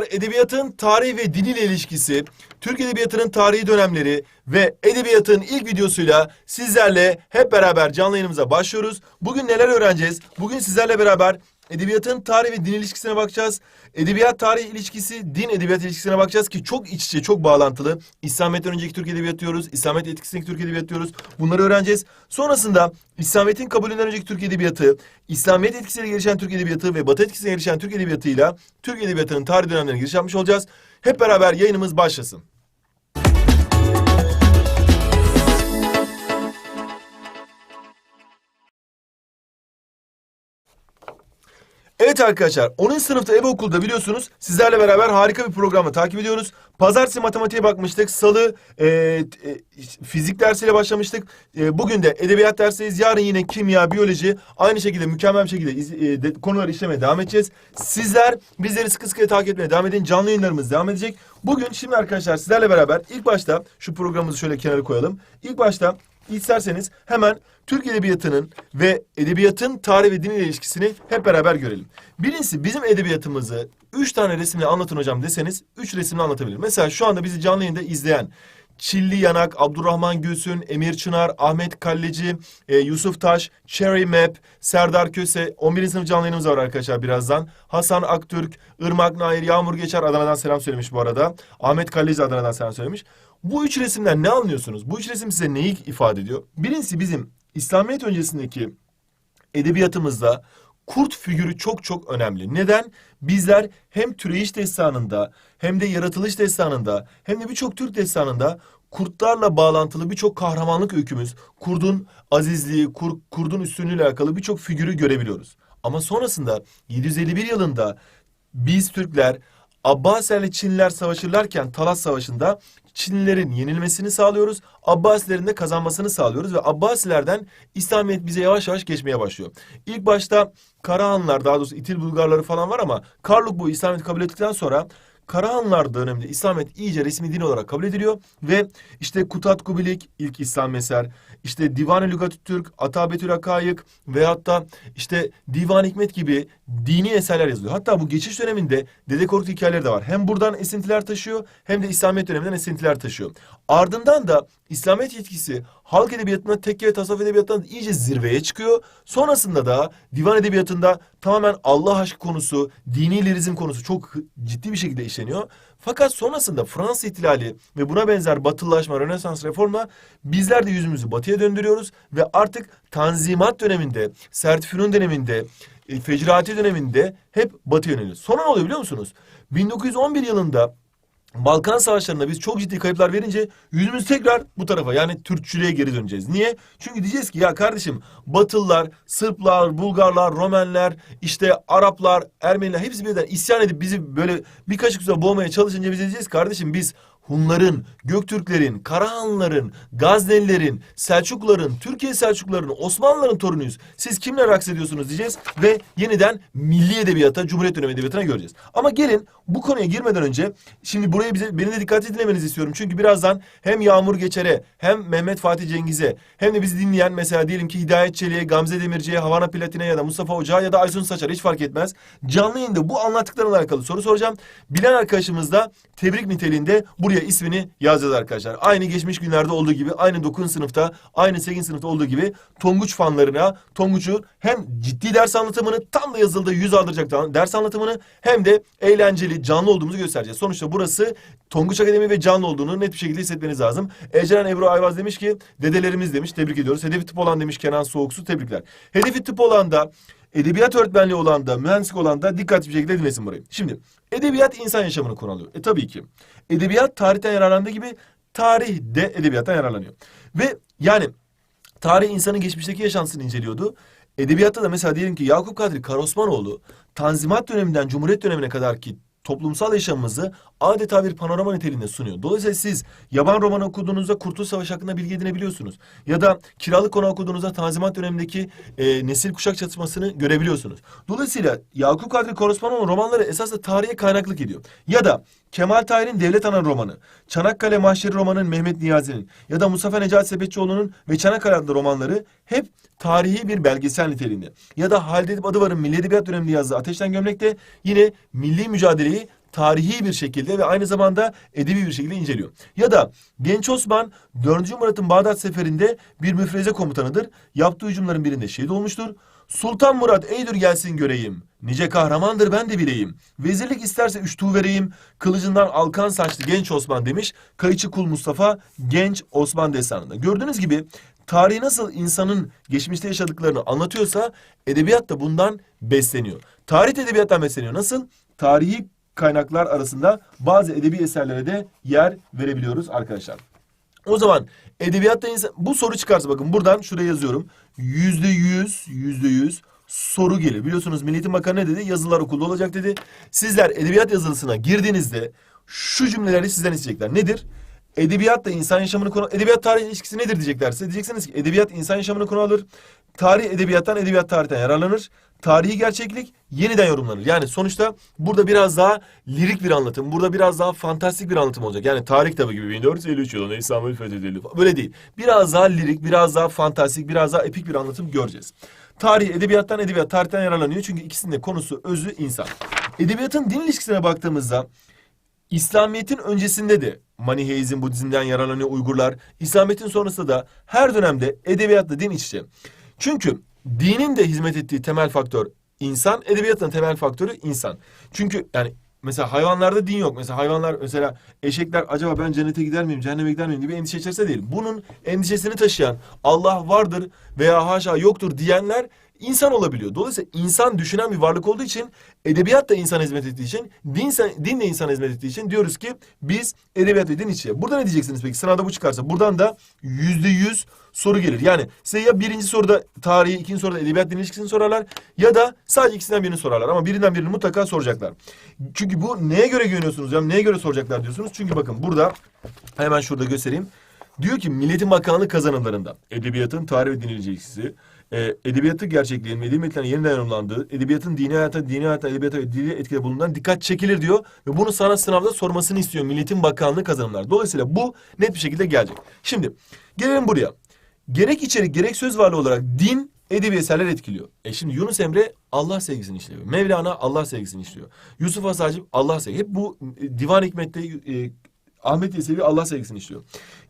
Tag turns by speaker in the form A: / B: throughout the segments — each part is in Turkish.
A: Edebiyatın tarih ve ile ilişkisi, Türk Edebiyatı'nın tarihi dönemleri ve edebiyatın ilk videosuyla sizlerle hep beraber canlı yayınımıza başlıyoruz. Bugün neler öğreneceğiz? Bugün sizlerle beraber edebiyatın tarih ve din ilişkisine bakacağız. Edebiyat tarih ilişkisi, din edebiyat ilişkisine bakacağız ki çok iç içe, çok bağlantılı. İslamiyet'ten önceki Türk Edebiyatı diyoruz, İslamiyet etkisindeki Türk Edebiyatı diyoruz. Bunları öğreneceğiz. Sonrasında İslamiyet'in kabulünden önceki Türk Edebiyatı, İslamiyet etkisiyle gelişen Türk Edebiyatı ve Batı etkisiyle gelişen Türk Edebiyatı'yla Türk Edebiyatı'nın tarih dönemlerine giriş yapmış olacağız. Hep beraber yayınımız başlasın. Evet arkadaşlar 10. sınıfta ev okulda biliyorsunuz sizlerle beraber harika bir programı takip ediyoruz. Pazartesi matematiğe bakmıştık. Salı e, e, fizik dersiyle başlamıştık. E, bugün de edebiyat dersindeyiz. Yarın yine kimya, biyoloji aynı şekilde mükemmel bir şekilde iz- e, de- konuları işlemeye devam edeceğiz. Sizler bizleri sıkı sıkı takip etmeye devam edin. Canlı yayınlarımız devam edecek. Bugün şimdi arkadaşlar sizlerle beraber ilk başta şu programımızı şöyle kenara koyalım. İlk başta İsterseniz hemen Türk Edebiyatı'nın ve edebiyatın tarih ve din ile ilişkisini hep beraber görelim. Birincisi bizim edebiyatımızı üç tane resimle anlatın hocam deseniz üç resimle anlatabilirim. Mesela şu anda bizi canlı yayında izleyen Çilli Yanak, Abdurrahman Gülsün, Emir Çınar, Ahmet Kalleci, e, Yusuf Taş, Cherry Map, Serdar Köse, 11. sınıf canlı yayınımız var arkadaşlar birazdan. Hasan Aktürk, Irmak Nair, Yağmur Geçer Adana'dan selam söylemiş bu arada. Ahmet Kalleci Adana'dan selam söylemiş. Bu üç resimden ne anlıyorsunuz? Bu üç resim size neyi ifade ediyor? Birincisi bizim İslamiyet öncesindeki edebiyatımızda kurt figürü çok çok önemli. Neden? Bizler hem türeyiş destanında hem de yaratılış destanında hem de birçok Türk destanında kurtlarla bağlantılı birçok kahramanlık öykümüz, kurdun azizliği, kur- kurdun üstünlüğüyle alakalı birçok figürü görebiliyoruz. Ama sonrasında 751 yılında biz Türkler Abbasilerle Çinliler savaşırlarken Talas Savaşı'nda Çinlilerin yenilmesini sağlıyoruz. Abbasilerin de kazanmasını sağlıyoruz ve Abbasilerden İslamiyet bize yavaş yavaş geçmeye başlıyor. İlk başta Karahanlar daha doğrusu İtil Bulgarları falan var ama Karluk bu İslamiyet'i kabul ettikten sonra Karahanlar döneminde İslamiyet iyice resmi din olarak kabul ediliyor ve işte Kutat Kubilik ilk İslam eser, işte Divan-ı Lügat-ı Türk, Atabetül Hakayık veyahut da işte Divan Hikmet gibi dini eserler yazılıyor. Hatta bu geçiş döneminde Dede Korkut hikayeleri de var. Hem buradan esintiler taşıyor hem de İslamiyet döneminden esintiler taşıyor. Ardından da İslamiyet yetkisi halk edebiyatına, tekke ve tasavvuf edebiyatından iyice zirveye çıkıyor. Sonrasında da divan edebiyatında tamamen Allah aşkı konusu, dini lirizm konusu çok ciddi bir şekilde işleniyor. Fakat sonrasında Fransız ihtilali ve buna benzer batılılaşma, Rönesans reformla bizler de yüzümüzü batıya döndürüyoruz ve artık Tanzimat döneminde, Sertfünun döneminde, e, Fecrati döneminde hep batıya yöneliyoruz. Sonra ne oluyor biliyor musunuz? 1911 yılında Balkan Savaşları'nda biz çok ciddi kayıplar verince yüzümüz tekrar bu tarafa yani Türkçülüğe geri döneceğiz. Niye? Çünkü diyeceğiz ki ya kardeşim Batılılar, Sırplar, Bulgarlar, Romenler, işte Araplar, Ermeniler hepsi birden isyan edip bizi böyle bir kaşık suya boğmaya çalışınca biz diyeceğiz kardeşim biz Hunların, Göktürklerin, Karahanlıların, Gaznelilerin, Selçukluların, Türkiye Selçukluların, Osmanlıların torunuyuz. Siz kimle raks ediyorsunuz diyeceğiz ve yeniden milli edebiyata, Cumhuriyet dönemi edebiyatına göreceğiz. Ama gelin bu konuya girmeden önce şimdi burayı bize beni de dikkatli dinlemenizi istiyorum. Çünkü birazdan hem Yağmur Geçer'e hem Mehmet Fatih Cengiz'e hem de bizi dinleyen mesela diyelim ki Hidayet Çelik'e, Gamze Demirci'ye, Havana Platin'e ya da Mustafa Ocağa ya da Aysun Saçar'a hiç fark etmez. Canlı yayında bu anlattıklarımla alakalı soru soracağım. Bilen arkadaşımız da tebrik niteliğinde buraya ismini yazacağız arkadaşlar. Aynı geçmiş günlerde olduğu gibi, aynı 9. sınıfta, aynı 8. sınıfta olduğu gibi Tonguç fanlarına Tonguç'u hem ciddi ders anlatımını tam da yazıldığı yüz aldıracak ders anlatımını hem de eğlenceli, canlı olduğumuzu göstereceğiz. Sonuçta burası Tonguç Akademi ve canlı olduğunu net bir şekilde hissetmeniz lazım. Eceren Ebru Ayvaz demiş ki dedelerimiz demiş tebrik ediyoruz. Hedefi tıp olan demiş Kenan Soğuksu tebrikler. Hedefi tıp olan da edebiyat öğretmenliği olan da mühendislik olan da dikkatli bir şekilde dinlesin burayı. Şimdi edebiyat insan yaşamını konu alıyor. E tabii ki. Edebiyat tarihten yararlandığı gibi tarih de edebiyattan yararlanıyor. Ve yani tarih insanın geçmişteki yaşantısını inceliyordu. Edebiyatta da mesela diyelim ki Yakup Kadri Karaosmanoğlu Tanzimat döneminden Cumhuriyet dönemine kadar ki toplumsal yaşamımızı adeta bir panorama niteliğinde sunuyor. Dolayısıyla siz yaban romanı okuduğunuzda Kurtuluş Savaşı hakkında bilgi edinebiliyorsunuz. Ya da Kiralık Konu okuduğunuzda Tanzimat dönemindeki e, nesil kuşak çatışmasını görebiliyorsunuz. Dolayısıyla Yakup Kadri Korosmanoğlu romanları esasında tarihe kaynaklık ediyor. Ya da Kemal Tahir'in Devlet Ana romanı, Çanakkale Mahşeri romanın Mehmet Niyazi'nin ya da Mustafa Necati Sepetçioğlu'nun ve Çanakkale adlı romanları hep tarihi bir belgesel niteliğinde. Ya da Halide Edip Adıvar'ın Milli Edebiyat döneminde yazdığı Ateşten Gömlek'te yine milli mücadeleyi tarihi bir şekilde ve aynı zamanda edebi bir şekilde inceliyor. Ya da Genç Osman 4. Murat'ın Bağdat seferinde bir müfreze komutanıdır. Yaptığı hücumların birinde şehit olmuştur. Sultan Murat eydür gelsin göreyim. Nice kahramandır ben de bileyim. Vezirlik isterse üç tuğ vereyim. Kılıcından alkan saçlı genç Osman demiş. Kayıcı Kul Mustafa genç Osman destanında. Gördüğünüz gibi tarihi nasıl insanın geçmişte yaşadıklarını anlatıyorsa edebiyat da bundan besleniyor. Tarih de edebiyattan besleniyor. Nasıl? Tarihi kaynaklar arasında bazı edebi eserlere de yer verebiliyoruz arkadaşlar. O zaman edebiyatta insan... Bu soru çıkarsa bakın buradan şuraya yazıyorum. Yüzde yüz, yüzde yüz soru gelir. Biliyorsunuz Milli Eğitim Bakanı ne dedi? Yazılar okulda olacak dedi. Sizler edebiyat yazılısına girdiğinizde şu cümleleri sizden isteyecekler. Nedir? Edebiyatla insan yaşamını konu... Edebiyat tarih ilişkisi nedir diyeceklerse diyeceksiniz ki edebiyat insan yaşamını konu alır. Tarih edebiyattan, edebiyat tarihten yararlanır. Tarihi gerçeklik yeniden yorumlanır. Yani sonuçta burada biraz daha lirik bir anlatım, burada biraz daha fantastik bir anlatım olacak. Yani tarih kitabı gibi 1453 yılında İstanbul fethedildi. Böyle değil. Biraz daha lirik, biraz daha fantastik, biraz daha epik bir anlatım göreceğiz. Tarih edebiyattan, edebiyat tarihten yararlanıyor. Çünkü ikisinin de konusu, özü insan. Edebiyatın din ilişkisine baktığımızda İslamiyet'in öncesinde de Maniheizm, Budizm'den yararlanıyor Uygurlar. İslamiyet'in sonrasında da her dönemde edebiyatla din iç içe. Çünkü dinin de hizmet ettiği temel faktör insan, edebiyatın temel faktörü insan. Çünkü yani mesela hayvanlarda din yok. Mesela hayvanlar mesela eşekler acaba ben cennete gider miyim, cehenneme gider miyim gibi endişe içerisinde değil. Bunun endişesini taşıyan Allah vardır veya haşa yoktur diyenler insan olabiliyor. Dolayısıyla insan düşünen bir varlık olduğu için edebiyat da insana hizmet ettiği için din, din de insana hizmet ettiği için diyoruz ki biz edebiyat ve din içe. Burada ne diyeceksiniz peki? Sınavda bu çıkarsa buradan da yüzde yüz soru gelir. Yani size ya birinci soruda tarihi, ikinci soruda edebiyat din ilişkisini sorarlar ya da sadece ikisinden birini sorarlar. Ama birinden birini mutlaka soracaklar. Çünkü bu neye göre güveniyorsunuz ya? Neye göre soracaklar diyorsunuz? Çünkü bakın burada hemen şurada göstereyim. Diyor ki Milletin Bakanlığı kazanımlarında edebiyatın tarih ve din ilişkisi, e, edebiyatı gerçekliğin ve edebiyatların yeniden yorumlandığı, edebiyatın dini hayata, dini hayata, edebiyata ve dili etkide bulunan dikkat çekilir diyor. Ve bunu sana sınavda sormasını istiyor Milletin Bakanlığı kazanımlar. Dolayısıyla bu net bir şekilde gelecek. Şimdi gelelim buraya. Gerek içerik gerek söz varlığı olarak din edebi eserler etkiliyor. E şimdi Yunus Emre Allah sevgisini işliyor. Mevlana Allah sevgisini işliyor. Yusuf Asacip Allah sevgisi. Hep bu Divan Hikmet'te e, Ahmet Yesevi Allah sevgisini işliyor.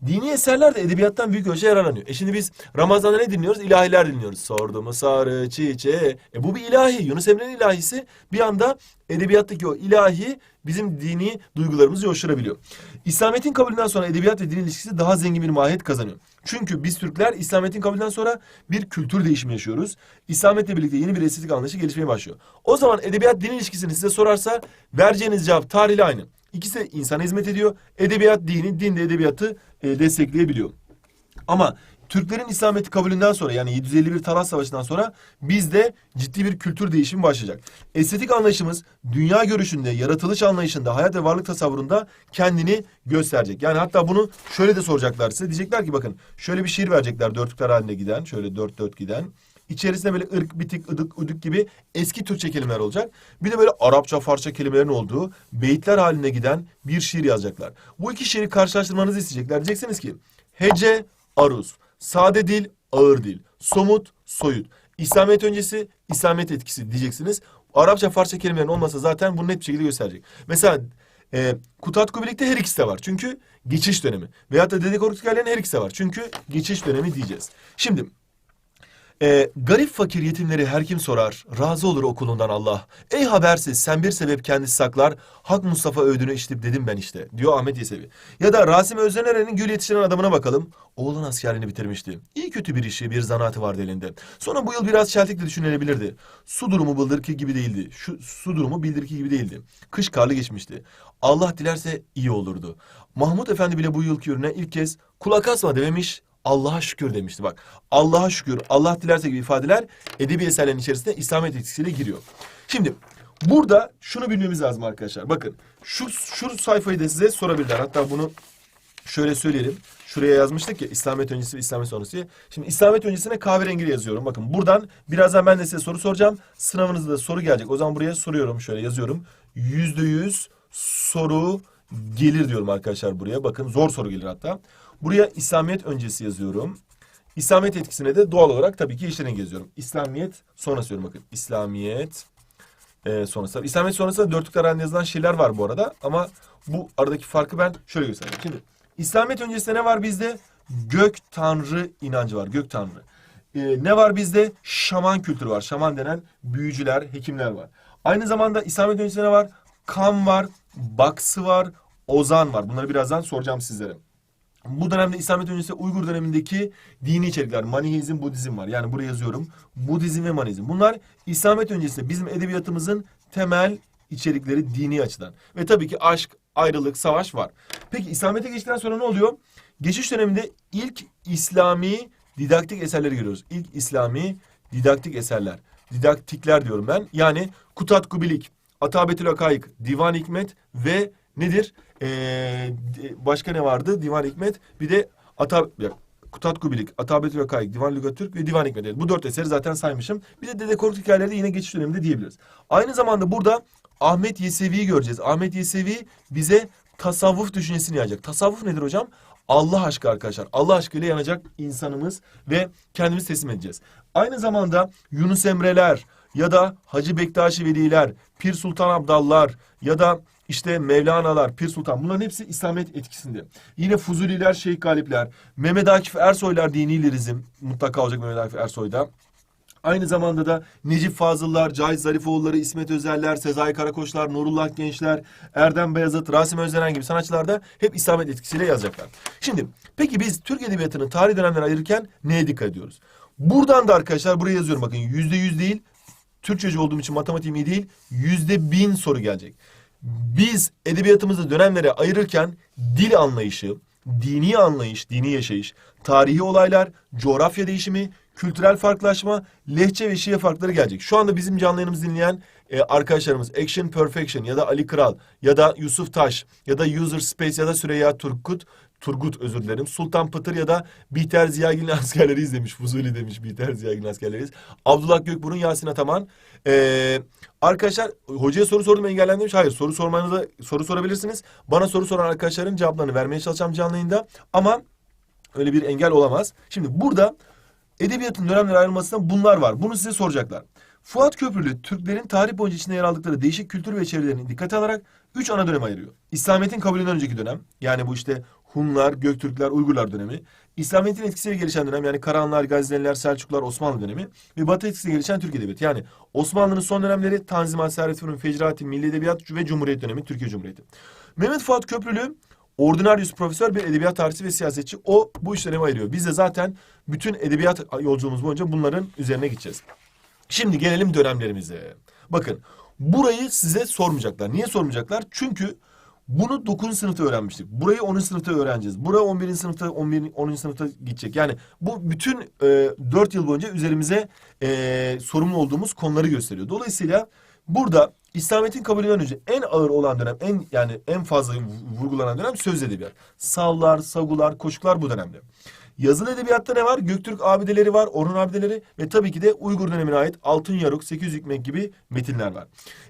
A: Dini eserler de edebiyattan büyük ölçüde yararlanıyor. E şimdi biz Ramazan'da ne dinliyoruz? İlahiler dinliyoruz. Sordu mu sarı çiçeğe. E bu bir ilahi. Yunus Emre'nin ilahisi bir anda edebiyattaki o ilahi bizim dini duygularımızı yoşturabiliyor. İslamiyet'in kabulünden sonra edebiyat ve din ilişkisi daha zengin bir mahiyet kazanıyor. Çünkü biz Türkler İslamiyet'in kabulünden sonra bir kültür değişimi yaşıyoruz. İslamiyet'le birlikte yeni bir estetik anlayışı gelişmeye başlıyor. O zaman edebiyat din ilişkisini size sorarsa vereceğiniz cevap tarihle aynı. İkisi de insana hizmet ediyor. Edebiyat dini, din de edebiyatı e, destekleyebiliyor. Ama Türklerin İslamiyet'i kabulünden sonra yani 751 Talas Savaşı'ndan sonra bizde ciddi bir kültür değişimi başlayacak. Estetik anlayışımız dünya görüşünde, yaratılış anlayışında, hayat ve varlık tasavvurunda kendini gösterecek. Yani hatta bunu şöyle de soracaklar size. Diyecekler ki bakın şöyle bir şiir verecekler dörtlükler halinde giden, şöyle dört dört giden. İçerisinde böyle ırk, bitik, ıdık, udık gibi eski Türkçe kelimeler olacak. Bir de böyle Arapça, Farsça kelimelerin olduğu beyitler haline giden bir şiir yazacaklar. Bu iki şiiri karşılaştırmanızı isteyecekler. Diyeceksiniz ki hece, aruz, sade dil, ağır dil, somut, soyut. İslamiyet öncesi, İslamiyet etkisi diyeceksiniz. Arapça, Farsça kelimelerin olmasa zaten bunu net bir şekilde gösterecek. Mesela e, Kutat Kubilik'te her ikisi de var. Çünkü geçiş dönemi. Veyahut da Dede Korkut her ikisi de var. Çünkü geçiş dönemi diyeceğiz. Şimdi ee, garip fakir yetimleri her kim sorar, razı olur okulundan Allah. Ey habersiz sen bir sebep kendisi saklar, Hak Mustafa öğüdünü işitip dedim ben işte, diyor Ahmet Yesevi. Ya da Rasim Özdener'in gül yetiştiren adamına bakalım. Oğlan askerliğini bitirmişti. İyi kötü bir işi, bir zanaatı vardı elinde. Sonra bu yıl biraz çeltikli düşünülebilirdi. Su durumu bildirki gibi değildi. Şu su durumu bildirki gibi değildi. Kış karlı geçmişti. Allah dilerse iyi olurdu. Mahmut Efendi bile bu yılki ürüne ilk kez kulak asma dememiş, Allah'a şükür demişti bak. Allah'a şükür, Allah dilerse gibi ifadeler edebi eserlerin içerisinde İslamiyet etkisiyle giriyor. Şimdi burada şunu bilmemiz lazım arkadaşlar. Bakın şu, şu sayfayı da size sorabilirler. Hatta bunu şöyle söyleyelim. Şuraya yazmıştık ya İslamiyet öncesi ve İslamiyet sonrası. Şimdi İslamiyet öncesine kahverengi yazıyorum. Bakın buradan birazdan ben de size soru soracağım. Sınavınızda da soru gelecek. O zaman buraya soruyorum. Şöyle yazıyorum. Yüzde yüz soru gelir diyorum arkadaşlar buraya. Bakın zor soru gelir hatta. Buraya İslamiyet öncesi yazıyorum. İslamiyet etkisine de doğal olarak tabii ki yeşil renk yazıyorum. İslamiyet sonrası diyorum bakın. İslamiyet e, sonrası. İslamiyet sonrasında dörtlükler halinde yazılan şiirler var bu arada. Ama bu aradaki farkı ben şöyle göstereyim. Şimdi İslamiyet öncesinde ne var bizde? Gök tanrı inancı var. Gök tanrı. E, ne var bizde? Şaman kültürü var. Şaman denen büyücüler, hekimler var. Aynı zamanda İslamiyet öncesinde ne var? Kan var, baksı var, ozan var. Bunları birazdan soracağım sizlere. Bu dönemde İslamiyet öncesi Uygur dönemindeki dini içerikler, Manihizm, Budizm var. Yani buraya yazıyorum. Budizm ve Manihizm. Bunlar İslamiyet öncesinde bizim edebiyatımızın temel içerikleri dini açıdan. Ve tabii ki aşk, ayrılık, savaş var. Peki İslamiyet'e geçtikten sonra ne oluyor? Geçiş döneminde ilk İslami didaktik eserleri görüyoruz. İlk İslami didaktik eserler. Didaktikler diyorum ben. Yani Kutat Kubilik, Atabetül Akayık, Divan Hikmet ve nedir? Ee, başka ne vardı? Divan Hikmet. Bir de Ata Kutat Kubilik, Atabetül Akayık, Divan Lügat Türk ve Divan Hikmet. Bu dört eseri zaten saymışım. Bir de Dede Korkut hikayeleri yine geçiş döneminde diyebiliriz. Aynı zamanda burada Ahmet Yesevi'yi göreceğiz. Ahmet Yesevi bize tasavvuf düşüncesini yayacak. Tasavvuf nedir hocam? Allah aşkı arkadaşlar. Allah aşkıyla yanacak insanımız ve kendimizi teslim edeceğiz. Aynı zamanda Yunus Emre'ler ya da Hacı Bektaşi Veliler, Pir Sultan Abdallar ya da işte Mevlana'lar, Pir Sultan bunların hepsi İslamiyet etkisinde. Yine Fuzuliler, Şeyh Galipler, Mehmet Akif Ersoylar dini lirizm mutlaka olacak Mehmet Akif Ersoy'da. Aynı zamanda da Necip Fazıllar, Cahit Zarifoğulları, İsmet Özeller, Sezai Karakoçlar, Nurullah Gençler, Erdem Beyazıt, Rasim Özlenen gibi sanatçılar da hep İslamiyet etkisiyle yazacaklar. Şimdi peki biz Türk Edebiyatı'nın tarih dönemlerine ayırırken neye dikkat ediyoruz? Buradan da arkadaşlar buraya yazıyorum bakın yüzde yüz değil, Türkçeci olduğum için matematiğim iyi değil, yüzde bin soru gelecek. Biz edebiyatımızı dönemlere ayırırken dil anlayışı, dini anlayış, dini yaşayış, tarihi olaylar, coğrafya değişimi, kültürel farklılaşma, lehçe ve şive farkları gelecek. Şu anda bizim canlı yayınımızı dinleyen e, arkadaşlarımız Action Perfection ya da Ali Kral ya da Yusuf Taş ya da User Space ya da Süreyya Turgut Turgut özür dilerim. Sultan Pıtır ya da Bihter Ziyagil'in askerleri izlemiş. Fuzuli demiş Bihter Ziyagil'in askerleri. Abdullah Gökburun, Yasin Ataman. Ee, arkadaşlar hocaya soru sordum engellendi demiş. Hayır soru sormanıza soru sorabilirsiniz. Bana soru soran arkadaşların cevaplarını vermeye çalışacağım canlı yayında. Ama öyle bir engel olamaz. Şimdi burada edebiyatın dönemlere ayrılmasında bunlar var. Bunu size soracaklar. Fuat Köprülü Türklerin tarih boyunca içinde yer aldıkları değişik kültür ve çevrelerini dikkate alarak üç ana döneme ayırıyor. İslamiyet'in kabulünden önceki dönem yani bu işte Hunlar, Göktürkler, Uygurlar dönemi. İslamiyet'in etkisiyle gelişen dönem yani Karahanlar, Gazneliler, Selçuklular, Osmanlı dönemi. Ve Batı etkisiyle gelişen Türk Edebiyatı. Yani Osmanlı'nın son dönemleri Tanzimat, Servet Fünun, Fecrati, Milli Edebiyat ve Cumhuriyet dönemi, Türkiye Cumhuriyeti. Mehmet Fuat Köprülü Ordinarius profesör bir edebiyat tarihçisi ve siyasetçi. O bu döneme ayırıyor. Biz de zaten bütün edebiyat yolculuğumuz boyunca bunların üzerine gideceğiz. Şimdi gelelim dönemlerimize. Bakın burayı size sormayacaklar. Niye sormayacaklar? Çünkü bunu 9. sınıfta öğrenmiştik. Burayı 10. sınıfta öğreneceğiz. Buraya 11. sınıfta 11. 10. sınıfta gidecek. Yani bu bütün e, 4 yıl boyunca üzerimize e, sorumlu olduğumuz konuları gösteriyor. Dolayısıyla burada İslamiyet'in kabulünden önce en ağır olan dönem, en yani en fazla vurgulanan dönem söz edebiyat. Savlar, sagular, koşuklar bu dönemde. Yazılı edebiyatta ne var? Göktürk abideleri var, Orhun abideleri ve tabii ki de Uygur dönemine ait Altın Yaruk, 800 Hikmet gibi metinler var.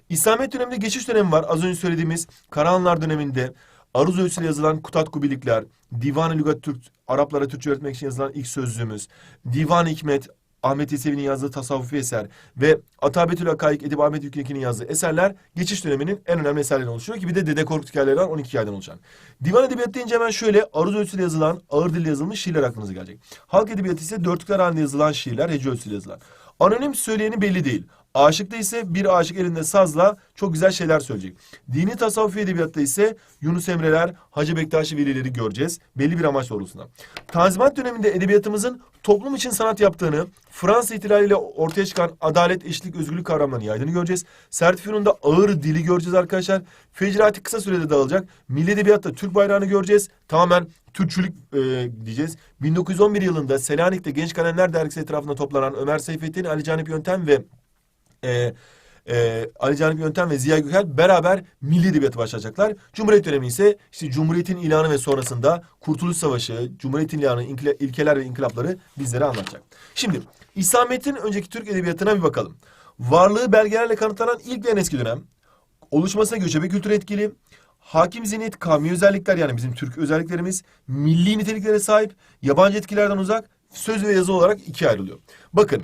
A: İslamiyet döneminde geçiş dönemi var. Az önce söylediğimiz Karahanlar döneminde Aruz ölçüsüyle yazılan Kutat Kubilikler, Divan-ı Lügat Türk, Araplara Türkçe öğretmek için yazılan ilk sözlüğümüz, Divan-ı Hikmet, Ahmet Yesevi'nin yazdığı tasavvufi eser ve Atabetül Akayik Edip Ahmet Yükleki'nin yazdığı eserler geçiş döneminin en önemli eserlerinden oluşuyor ki bir de Dede Korkut hikayeleri var 12 hikayeden oluşan. Divan edebiyatı deyince hemen şöyle aruz ölçüsüyle yazılan ağır dilde yazılmış şiirler aklınıza gelecek. Halk edebiyatı ise dörtlükler halinde yazılan şiirler hece ölçüsüyle yazılan. Anonim söyleyeni belli değil. Aşıkta ise bir aşık elinde sazla çok güzel şeyler söyleyecek. Dini tasavvufi edebiyatta ise Yunus Emre'ler, Hacı Bektaşi Velileri göreceğiz. Belli bir amaç doğrultusunda. Tanzimat döneminde edebiyatımızın toplum için sanat yaptığını, Fransız ihtilaliyle ortaya çıkan adalet, eşitlik, özgürlük kavramlarını yaydığını göreceğiz. Sertifinon'da ağır dili göreceğiz arkadaşlar. Fecrati kısa sürede dağılacak. Milli Edebiyat'ta Türk bayrağını göreceğiz. Tamamen Türkçülük e, diyeceğiz. 1911 yılında Selanik'te Genç Kalemler Dergisi etrafında toplanan Ömer Seyfettin, Ali Canip Yöntem ve e, e, Ali Canip Yöntem ve Ziya Gökalp beraber milli edebiyatı başlayacaklar. Cumhuriyet dönemi ise işte Cumhuriyet'in ilanı ve sonrasında Kurtuluş Savaşı, Cumhuriyet'in ilanı, ilkeler ve inkılapları bizlere anlatacak. Şimdi İslamiyet'in önceki Türk edebiyatına bir bakalım. Varlığı belgelerle kanıtlanan ilk ve en eski dönem. Oluşmasına göçebe kültür etkili. Hakim zihniyet, kavmi özellikler yani bizim Türk özelliklerimiz milli niteliklere sahip, yabancı etkilerden uzak, söz ve yazı olarak ikiye ayrılıyor. Bakın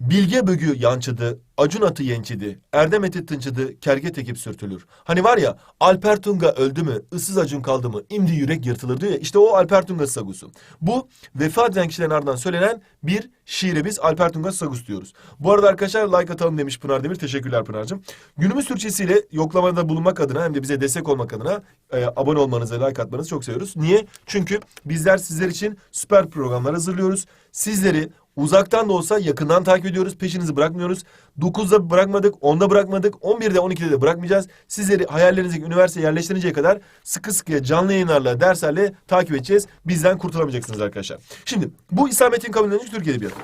A: Bilge bögü yançıdı, acun atı yençidi, erdem eti tınçıdı, kerget ekip sürtülür. Hani var ya Alper Tunga öldü mü, ıssız acun kaldı mı, imdi yürek yırtılır diyor ya işte o Alper Tunga sagusu. Bu vefat eden ardından söylenen bir şiire biz Alper Tunga sagus diyoruz. Bu arada arkadaşlar like atalım demiş Pınar Demir. Teşekkürler Pınar'cığım. Günümüz Türkçesiyle yoklamada bulunmak adına hem de bize destek olmak adına e, abone olmanızı, like atmanızı çok seviyoruz. Niye? Çünkü bizler sizler için süper programlar hazırlıyoruz. Sizleri Uzaktan da olsa yakından takip ediyoruz. Peşinizi bırakmıyoruz. 9'da bırakmadık, 10'da bırakmadık, 11'de 12'de de bırakmayacağız. Sizleri hayallerinizdeki üniversiteye yerleştirinceye kadar sıkı sıkıya canlı yayınlarla, derslerle takip edeceğiz. Bizden kurtulamayacaksınız arkadaşlar. Şimdi bu İslamiyet'in kabullenmiş Türk Edebiyatı.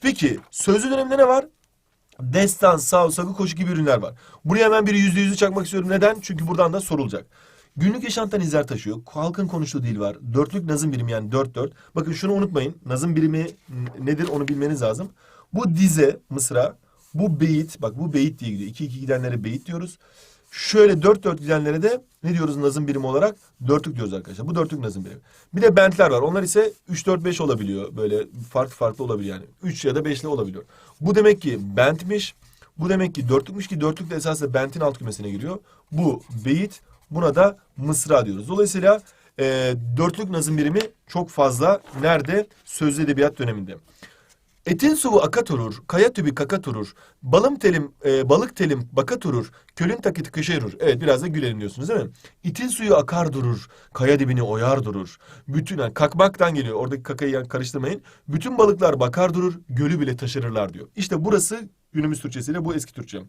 A: Peki sözlü döneminde ne var? Destan, sav, sakı, koşu gibi ürünler var. Buraya hemen bir yüzde yüzü çakmak istiyorum. Neden? Çünkü buradan da sorulacak. Günlük yaşantıdan izler taşıyor. Halkın konuştuğu dil var. Dörtlük nazım birimi yani dört dört. Bakın şunu unutmayın. Nazım birimi nedir onu bilmeniz lazım. Bu dize, mısra. Bu beyit. Bak bu beyit diye gidiyor. İki iki gidenlere beyit diyoruz. Şöyle dört dört gidenlere de ne diyoruz nazım birimi olarak? Dörtlük diyoruz arkadaşlar. Bu dörtlük nazım birimi. Bir de bentler var. Onlar ise üç dört beş olabiliyor. Böyle farklı farklı olabiliyor yani. Üç ya da beşli olabiliyor. Bu demek ki bentmiş. Bu demek ki dörtlükmüş ki dörtlük de esasında bentin alt kümesine giriyor. Bu beyit. Buna da mısra diyoruz. Dolayısıyla e, dörtlük nazım birimi çok fazla. Nerede? Sözlü edebiyat döneminde. Etin suvu akat urur, kaya tübü kakat urur, balım telim, e, balık telim bakat urur, kölün takiti kışerur. Evet biraz da gülelim diyorsunuz değil mi? İtin suyu akar durur, kaya dibini oyar durur. Bütün, yani kakmaktan geliyor, oradaki kakayı karıştırmayın. Bütün balıklar bakar durur, gölü bile taşırırlar diyor. İşte burası günümüz Türkçesiyle bu eski Türkçe.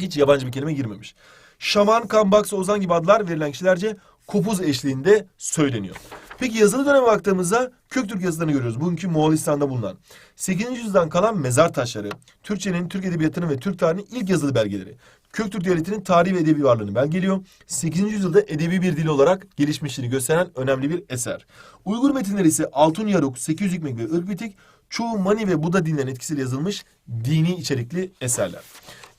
A: Hiç yabancı bir kelime girmemiş. Şaman, Kambaksa, Ozan gibi adlar verilen kişilerce kopuz eşliğinde söyleniyor. Peki yazılı döneme baktığımızda Köktürk yazılarını görüyoruz. Bugünkü Moğolistan'da bulunan. 8. yüzyıldan kalan mezar taşları, Türkçenin, Türk Edebiyatı'nın ve Türk tarihinin ilk yazılı belgeleri. Köktürk Devleti'nin tarihi ve edebi varlığını belgeliyor. 8. yüzyılda edebi bir dil olarak gelişmişliğini gösteren önemli bir eser. Uygur metinleri ise Altun Yaruk, 800 Hikmek ve Irkbitik, çoğu Mani ve Buda dinlerin etkisiyle yazılmış dini içerikli eserler.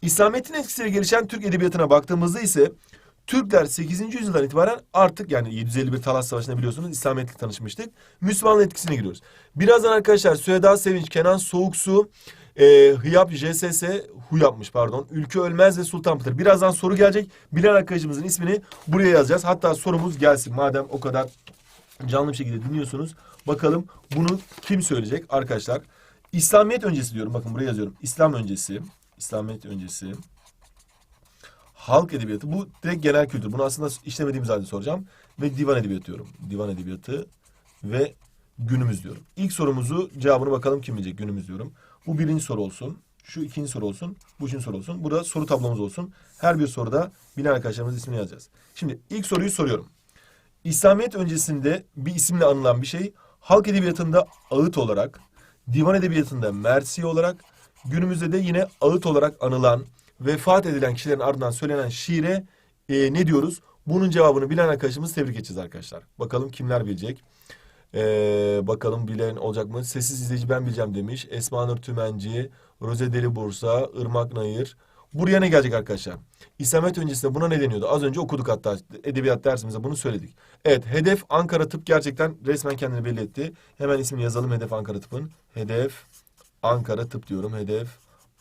A: İslamiyet'in etkisiyle gelişen Türk edebiyatına baktığımızda ise Türkler 8. yüzyıldan itibaren artık yani 751 Talas Savaşı'nda biliyorsunuz İslamiyet'le tanışmıştık. Müslümanlık etkisine giriyoruz. Birazdan arkadaşlar Süheda Sevinç, Kenan Soğuksu, e, Hıyap, JSS, Huyapmış pardon. Ülke Ölmez ve Sultan Pıtır. Birazdan soru gelecek. Bilen arkadaşımızın ismini buraya yazacağız. Hatta sorumuz gelsin madem o kadar canlı bir şekilde dinliyorsunuz. Bakalım bunu kim söyleyecek arkadaşlar. İslamiyet öncesi diyorum. Bakın buraya yazıyorum. İslam öncesi. İslamiyet öncesi. Halk edebiyatı. Bu direkt genel kültür. Bunu aslında işlemediğimiz halde soracağım. Ve divan edebiyatı diyorum. Divan edebiyatı ve günümüz diyorum. İlk sorumuzu cevabını bakalım kim bilecek günümüz diyorum. Bu birinci soru olsun. Şu ikinci soru olsun. Bu üçüncü soru olsun. Burada soru tablomuz olsun. Her bir soruda bilen arkadaşlarımızın ismini yazacağız. Şimdi ilk soruyu soruyorum. İslamiyet öncesinde bir isimle anılan bir şey halk edebiyatında ağıt olarak, divan edebiyatında mersi olarak, günümüzde de yine ağıt olarak anılan, vefat edilen kişilerin ardından söylenen şiire e, ne diyoruz? Bunun cevabını bilen arkadaşımız tebrik edeceğiz arkadaşlar. Bakalım kimler bilecek? Ee, bakalım bilen olacak mı? Sessiz izleyici ben bileceğim demiş. Esma Nur Tümenci, Roze Deli Bursa, Irmak Nayır. Buraya ne gelecek arkadaşlar? İslamiyet öncesinde buna ne deniyordu? Az önce okuduk hatta edebiyat dersimizde bunu söyledik. Evet hedef Ankara Tıp gerçekten resmen kendini belli etti. Hemen ismini yazalım hedef Ankara Tıp'ın. Hedef Ankara Tıp diyorum. Hedef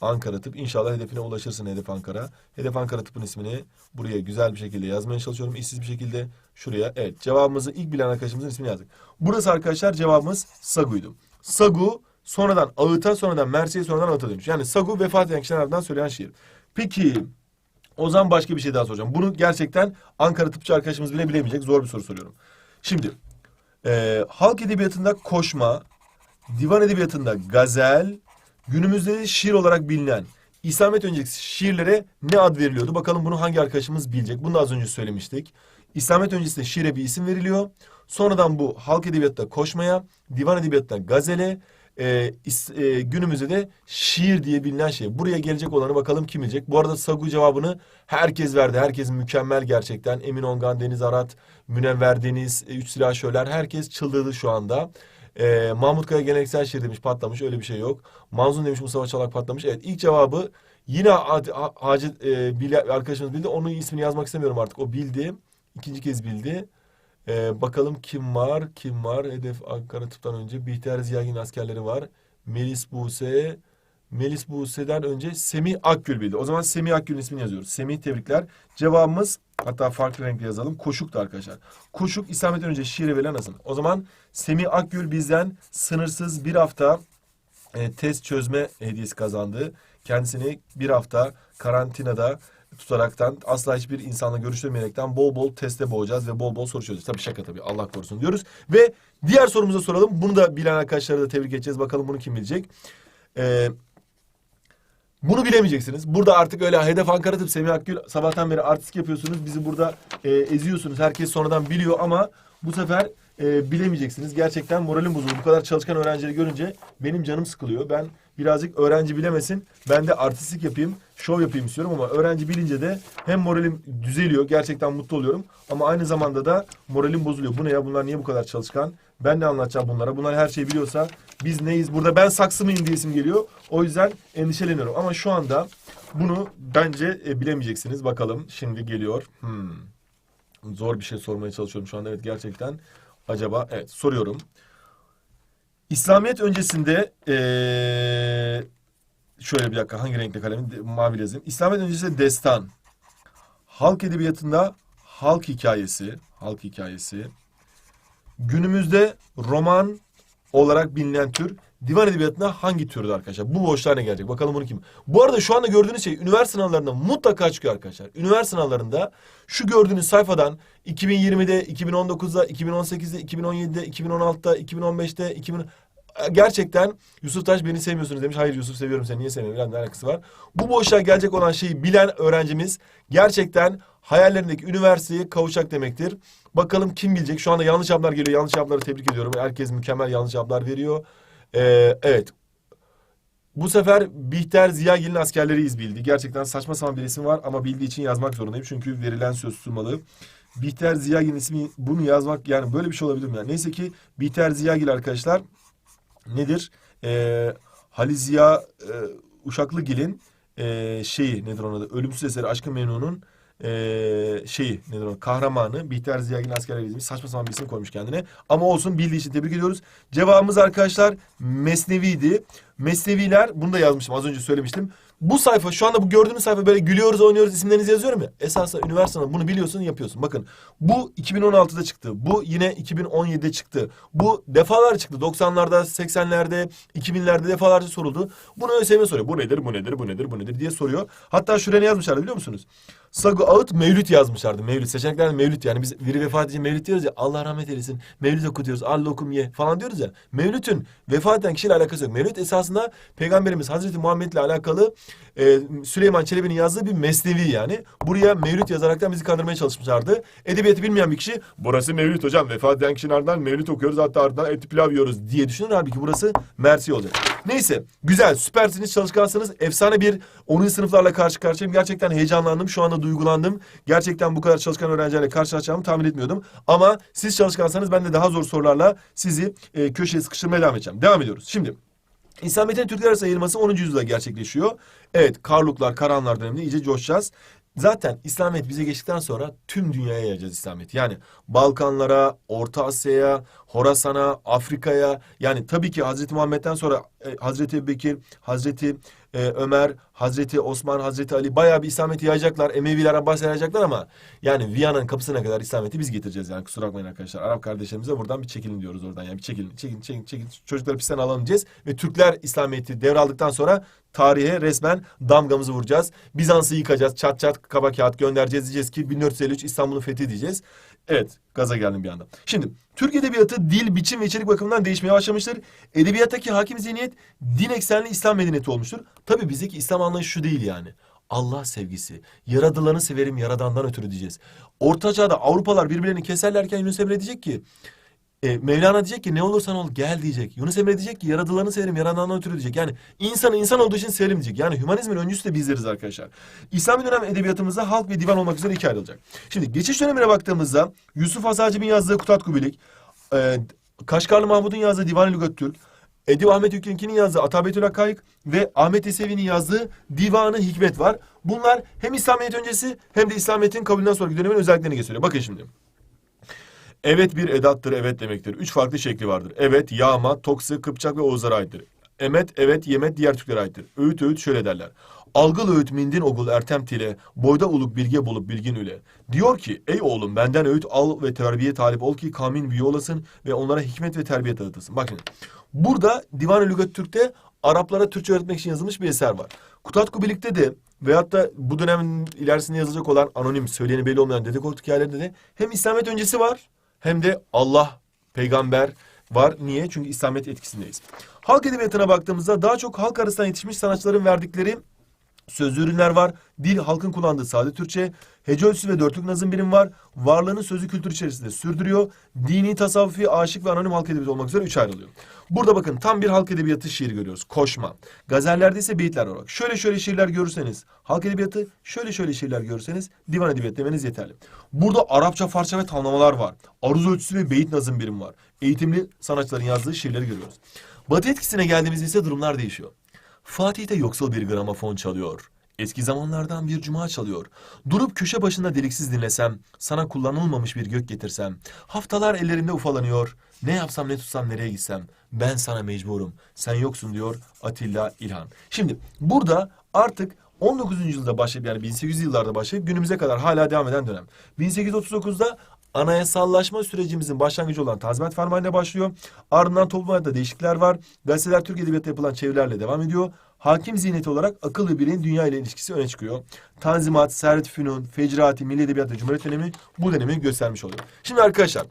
A: Ankara Tıp. İnşallah hedefine ulaşırsın Hedef Ankara. Hedef Ankara Tıp'ın ismini buraya güzel bir şekilde yazmaya çalışıyorum. İşsiz bir şekilde şuraya. Evet cevabımızı ilk bilen arkadaşımızın ismini yazdık. Burası arkadaşlar cevabımız Sagu'ydu. Sagu sonradan ağıta sonradan Mersi'ye sonradan ağıta dönmüş. Yani Sagu vefat eden kişiler ardından söyleyen şiir. Peki o zaman başka bir şey daha soracağım. Bunu gerçekten Ankara tıpçı arkadaşımız bile bilemeyecek. Zor bir soru soruyorum. Şimdi e, halk edebiyatında koşma, divan edebiyatında gazel, günümüzde de şiir olarak bilinen İslamiyet öncesi şiirlere ne ad veriliyordu? Bakalım bunu hangi arkadaşımız bilecek? Bunu da az önce söylemiştik. İslamiyet öncesinde şiire bir isim veriliyor. Sonradan bu halk edebiyatta koşmaya, divan edebiyatta gazele, e, e, günümüzde de şiir diye bilinen şey. Buraya gelecek olanı bakalım kim bilecek? Bu arada Sagu cevabını herkes verdi. Herkes mükemmel gerçekten. Emin Ongan, Deniz Arat, Münevver Deniz, e, Üç Silah Şöler herkes çıldırdı şu anda. E, Mahmut Kaya geleneksel şiir demiş patlamış öyle bir şey yok. Manzun demiş Mustafa Çalak patlamış. Evet ilk cevabı yine Hacı e, arkadaşımız bildi. Onun ismini yazmak istemiyorum artık. O bildi. İkinci kez bildi. Ee, bakalım kim var? Kim var? Hedef Ankara Tıp'tan önce Bihter Ziyagin askerleri var. Melis Buse Melis Buse'den önce Semih Akgül bildi. O zaman Semih Akgül'ün ismini yazıyoruz. Semih tebrikler. Cevabımız hatta farklı renkle yazalım. Koşuk'tu arkadaşlar. Koşuk İslamiyet'ten önce şiiri verilen azın. O zaman Semih Akgül bizden sınırsız bir hafta e, test çözme hediyesi kazandı. Kendisini bir hafta karantinada tutaraktan asla hiçbir insanla görüşmeyerekten bol bol teste boğacağız ve bol bol soru çözeceğiz. Tabii şaka tabii Allah korusun diyoruz. Ve diğer sorumuza soralım. Bunu da bilen arkadaşları da tebrik edeceğiz. Bakalım bunu kim bilecek. Ee, bunu bilemeyeceksiniz. Burada artık öyle hedef Ankara tıp Semih Akgül sabahtan beri artistik yapıyorsunuz. Bizi burada e, eziyorsunuz. Herkes sonradan biliyor ama bu sefer e, bilemeyeceksiniz. Gerçekten moralim bozuldu. Bu kadar çalışkan öğrencileri görünce benim canım sıkılıyor. Ben birazcık öğrenci bilemesin. Ben de artistik yapayım, şov yapayım istiyorum ama öğrenci bilince de hem moralim düzeliyor. Gerçekten mutlu oluyorum. Ama aynı zamanda da moralim bozuluyor. Bu ne ya? Bunlar niye bu kadar çalışkan? Ben ne anlatacağım bunlara? Bunlar her şeyi biliyorsa biz neyiz? Burada ben saksı mıyım diyesim geliyor. O yüzden endişeleniyorum. Ama şu anda bunu bence e, bilemeyeceksiniz. Bakalım şimdi geliyor. Hmm. Zor bir şey sormaya çalışıyorum şu anda. Evet gerçekten. Acaba evet soruyorum. İslamiyet öncesinde eee, şöyle bir dakika hangi renkli kalemi De- mavi yazayım. İslamiyet öncesinde destan. Halk edebiyatında halk hikayesi, halk hikayesi. Günümüzde roman olarak bilinen tür divan edebiyatında hangi türdü arkadaşlar? Bu boşluğa ne gelecek? Bakalım bunu kim? Bu arada şu anda gördüğünüz şey üniversite sınavlarında mutlaka çıkıyor arkadaşlar. Üniversite sınavlarında şu gördüğünüz sayfadan 2020'de, 2019'da, 2018'de, 2017'de, 2016'da, 2015'te, 2000 Gerçekten Yusuf Taş beni sevmiyorsunuz demiş. Hayır Yusuf seviyorum seni. Niye sevmiyorum? Ne alakası var? Bu boşluğa gelecek olan şeyi bilen öğrencimiz gerçekten hayallerindeki üniversiteye kavuşacak demektir. Bakalım kim bilecek? Şu anda yanlış cevaplar geliyor. Yanlış cevapları tebrik ediyorum. Herkes mükemmel yanlış cevaplar veriyor. Ee, evet. Bu sefer Bihter Ziyagil'in askerleriyiz bildi. Gerçekten saçma sapan bir isim var ama bildiği için yazmak zorundayım. Çünkü verilen söz tutulmalı. Bihter Ziyagil'in ismi bunu yazmak yani böyle bir şey olabilir mi? Yani neyse ki Bihter Ziyagil arkadaşlar nedir? Ee, Halil Ziya e, Uşaklıgil'in e, şeyi nedir onun adı? Ölümsüz eseri Aşkı Memnun'un e, şeyi nedir o? Kahramanı Bihter Ziyagil'in askerleri izlemiş. Saçma sapan bir isim koymuş kendine. Ama olsun bildiği için tebrik ediyoruz. Cevabımız arkadaşlar Mesnevi'ydi. Mesneviler bunu da yazmıştım az önce söylemiştim. Bu sayfa şu anda bu gördüğünüz sayfa böyle gülüyoruz oynuyoruz isimlerinizi yazıyorum ya. Esasında üniversite sınavı bunu biliyorsun yapıyorsun. Bakın bu 2016'da çıktı. Bu yine 2017'de çıktı. Bu defalar çıktı. 90'larda, 80'lerde, 2000'lerde defalarca soruldu. Bunu ÖSYM soruyor. Bu nedir, bu nedir, bu nedir, bu nedir diye soruyor. Hatta şuraya ne yazmışlardı biliyor musunuz? Sagu Ağıt Mevlüt yazmışlardı. Mevlüt. Seçeneklerde Mevlüt yani biz biri vefat edince Mevlüt diyoruz ya. Allah rahmet eylesin. Mevlüt oku diyoruz. Allah okum ye falan diyoruz ya. Mevlüt'ün vefat eden kişiyle alakası yok. Mevlüt esasında Peygamberimiz Hazreti Muhammed'le alakalı e, Süleyman Çelebi'nin yazdığı bir mesnevi yani. Buraya Mevlüt yazaraktan bizi kandırmaya çalışmışlardı. Edebiyatı bilmeyen bir kişi burası Mevlüt hocam vefat eden kişinin ardından Mevlüt okuyoruz hatta ardından eti pilav yiyoruz diye düşünür. Halbuki burası Mersi olacak. Neyse güzel süpersiniz çalışkansınız. Efsane bir 10. sınıflarla karşı karşıyayım. Gerçekten heyecanlandım. Şu anda duygulandım. Gerçekten bu kadar çalışkan öğrencilerle karşılaşacağımı tahmin etmiyordum. Ama siz çalışkansanız ben de daha zor sorularla sizi e, köşeye sıkıştırmaya devam edeceğim. Devam ediyoruz. Şimdi İslamiyet'in Türkler arası yayılması 10. yüzyılda gerçekleşiyor. Evet Karluklar, Karanlar döneminde iyice coşacağız. Zaten İslamiyet bize geçtikten sonra tüm dünyaya yayacağız İslamiyet. Yani Balkanlara, Orta Asya'ya, Horasan'a, Afrika'ya yani tabii ki Hazreti Muhammed'den sonra e, Hazreti Ebubekir, Hazreti e, Ömer, Hazreti Osman, Hazreti Ali bayağı bir İslamiyet'i yayacaklar. Emeviler, Abbasiler yayacaklar ama yani Viyana'nın kapısına kadar İslamiyet'i biz getireceğiz yani kusura bakmayın arkadaşlar. Arap kardeşlerimize buradan bir çekilin diyoruz oradan yani bir çekilin, çekilin, çekilin, çekilin. Çocukları pistten alalım diyeceğiz ve Türkler İslamiyet'i devraldıktan sonra tarihe resmen damgamızı vuracağız. Bizans'ı yıkacağız. Çat çat kaba kağıt göndereceğiz. Diyeceğiz ki 1453 İstanbul'un fethi diyeceğiz. Evet gaza geldim bir anda. Şimdi Türk Edebiyatı dil, biçim ve içerik bakımından değişmeye başlamıştır. Edebiyattaki hakim zihniyet din eksenli İslam medeniyeti olmuştur. Tabii bizdeki İslam anlayışı şu değil yani. Allah sevgisi, yaradılanı severim yaradandan ötürü diyeceğiz. Orta Çağ'da Avrupalar birbirlerini keserlerken Yunus Emre diyecek ki e, Mevlana diyecek ki ne olursan ol gel diyecek. Yunus Emre diyecek ki yaradılanı severim yaradandan ötürü diyecek. Yani insanı insan olduğu için severim diyecek. Yani hümanizmin öncüsü de bizleriz arkadaşlar. İslami dönem edebiyatımızda halk ve divan olmak üzere ikiye ayrılacak. Şimdi geçiş dönemine baktığımızda Yusuf Hasacib'in yazdığı Kutat Kubilik, e, Kaşgarlı Mahmud'un yazdığı Divan-ı Lügat Türk, Edip Ahmet Hükümki'nin yazdığı Atabetül Hakayık ve Ahmet Yesevi'nin yazdığı Divanı Hikmet var. Bunlar hem İslamiyet öncesi hem de İslamiyet'in kabulünden sonraki dönemin özelliklerini gösteriyor. Bakın şimdi. Evet bir edattır, evet demektir. Üç farklı şekli vardır. Evet, yağma, toksı, kıpçak ve oğuzlara aittir. Emet, evet, yemet diğer Türklere aittir. Öğüt öğüt şöyle derler. Algıl öğüt mindin ogul ertem tile, boyda uluk bilge bulup bilgin üle. Diyor ki, ey oğlum benden öğüt al ve terbiye talip ol ki kavmin büyüğü olasın ve onlara hikmet ve terbiye dağıtasın. Bakın, burada Divan-ı Lügat Türk'te Araplara Türkçe öğretmek için yazılmış bir eser var. Kutatku Birlik'te de veyahut da bu dönemin ilerisinde yazılacak olan anonim, söyleyeni belli olmayan dedikodu hikayelerinde de hem İslamiyet öncesi var hem de Allah, peygamber var. Niye? Çünkü İslamiyet etkisindeyiz. Halk edebiyatına baktığımızda daha çok halk arasından yetişmiş sanatçıların verdikleri sözlü ürünler var. Dil halkın kullandığı sade Türkçe. Hece ölçüsü ve dörtlük nazım birim var. Varlığını sözlü kültür içerisinde sürdürüyor. Dini, tasavvufi, aşık ve anonim halk edebiyatı olmak üzere üç ayrılıyor. Burada bakın tam bir halk edebiyatı şiiri görüyoruz. Koşma. Gazellerde ise beyitler olarak. Şöyle şöyle şiirler görürseniz halk edebiyatı, şöyle şöyle şiirler görürseniz divan edebiyatı demeniz yeterli. Burada Arapça, Farsça ve tamlamalar var. Aruz ölçüsü ve beyit nazım birim var. Eğitimli sanatçıların yazdığı şiirleri görüyoruz. Batı etkisine geldiğimizde ise durumlar değişiyor. Fatih'te yoksul bir gramofon çalıyor. Eski zamanlardan bir cuma çalıyor. Durup köşe başında deliksiz dinlesem, sana kullanılmamış bir gök getirsem, haftalar ellerimde ufalanıyor. Ne yapsam ne tutsam nereye gitsem, ben sana mecburum, sen yoksun diyor Atilla İlhan. Şimdi burada artık 19. yüzyılda başlayıp yani 1800 yıllarda başlayıp günümüze kadar hala devam eden dönem. 1839'da anayasallaşma sürecimizin başlangıcı olan Tazminat Fermanı'yla başlıyor. Ardından toplumlarda değişiklikler var. Gazeteler Türk Edebiyatı'nda yapılan çevirilerle devam ediyor. Hakim zihniyeti olarak akıl ve bileğin dünya ile ilişkisi öne çıkıyor. Tanzimat, Servet Fünun, Fecrati, Milli Edebiyat ve Cumhuriyet dönemi bu dönemi göstermiş oluyor. Şimdi arkadaşlar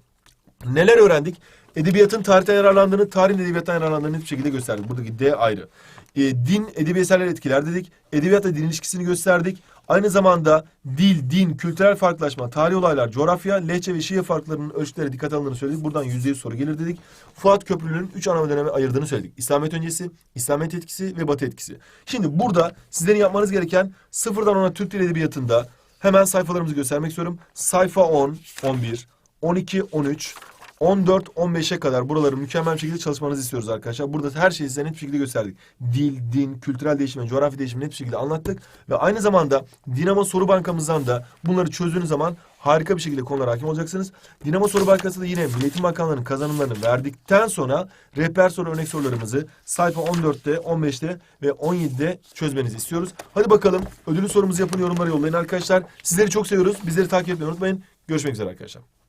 A: neler öğrendik? Edebiyatın tarihten yararlandığını, tarihin edebiyattan yararlandığını hiçbir şekilde gösterdik. Buradaki D ayrı. E, din, edebi eserler etkiler dedik. Edebiyatla din ilişkisini gösterdik. Aynı zamanda dil, din, kültürel farklılaşma, tarih olaylar, coğrafya, lehçe ve şiir farklarının ölçütlere dikkat alındığını söyledik. Buradan yüzde yüz soru gelir dedik. Fuat Köprülü'nün üç ana döneme ayırdığını söyledik. İslamiyet öncesi, İslamiyet etkisi ve Batı etkisi. Şimdi burada sizlerin yapmanız gereken sıfırdan ona Türk Dili Edebiyatı'nda hemen sayfalarımızı göstermek istiyorum. Sayfa 10, 11, 12, 13, 14, 15'e kadar buraları mükemmel şekilde çalışmanızı istiyoruz arkadaşlar. Burada her şeyi size net bir şekilde gösterdik. Dil, din, kültürel değişim coğrafi değişimi net bir şekilde anlattık. Ve aynı zamanda Dinamo Soru Bankamızdan da bunları çözdüğünüz zaman harika bir şekilde konulara hakim olacaksınız. Dinamo Soru Bankası da yine Milli Eğitim Bakanlığı'nın kazanımlarını verdikten sonra rehber soru örnek sorularımızı sayfa 14'te, 15'te ve 17'de çözmenizi istiyoruz. Hadi bakalım ödülü sorumuzu yapın yorumlara yollayın arkadaşlar. Sizleri çok seviyoruz. Bizleri takip etmeyi unutmayın. Görüşmek üzere arkadaşlar.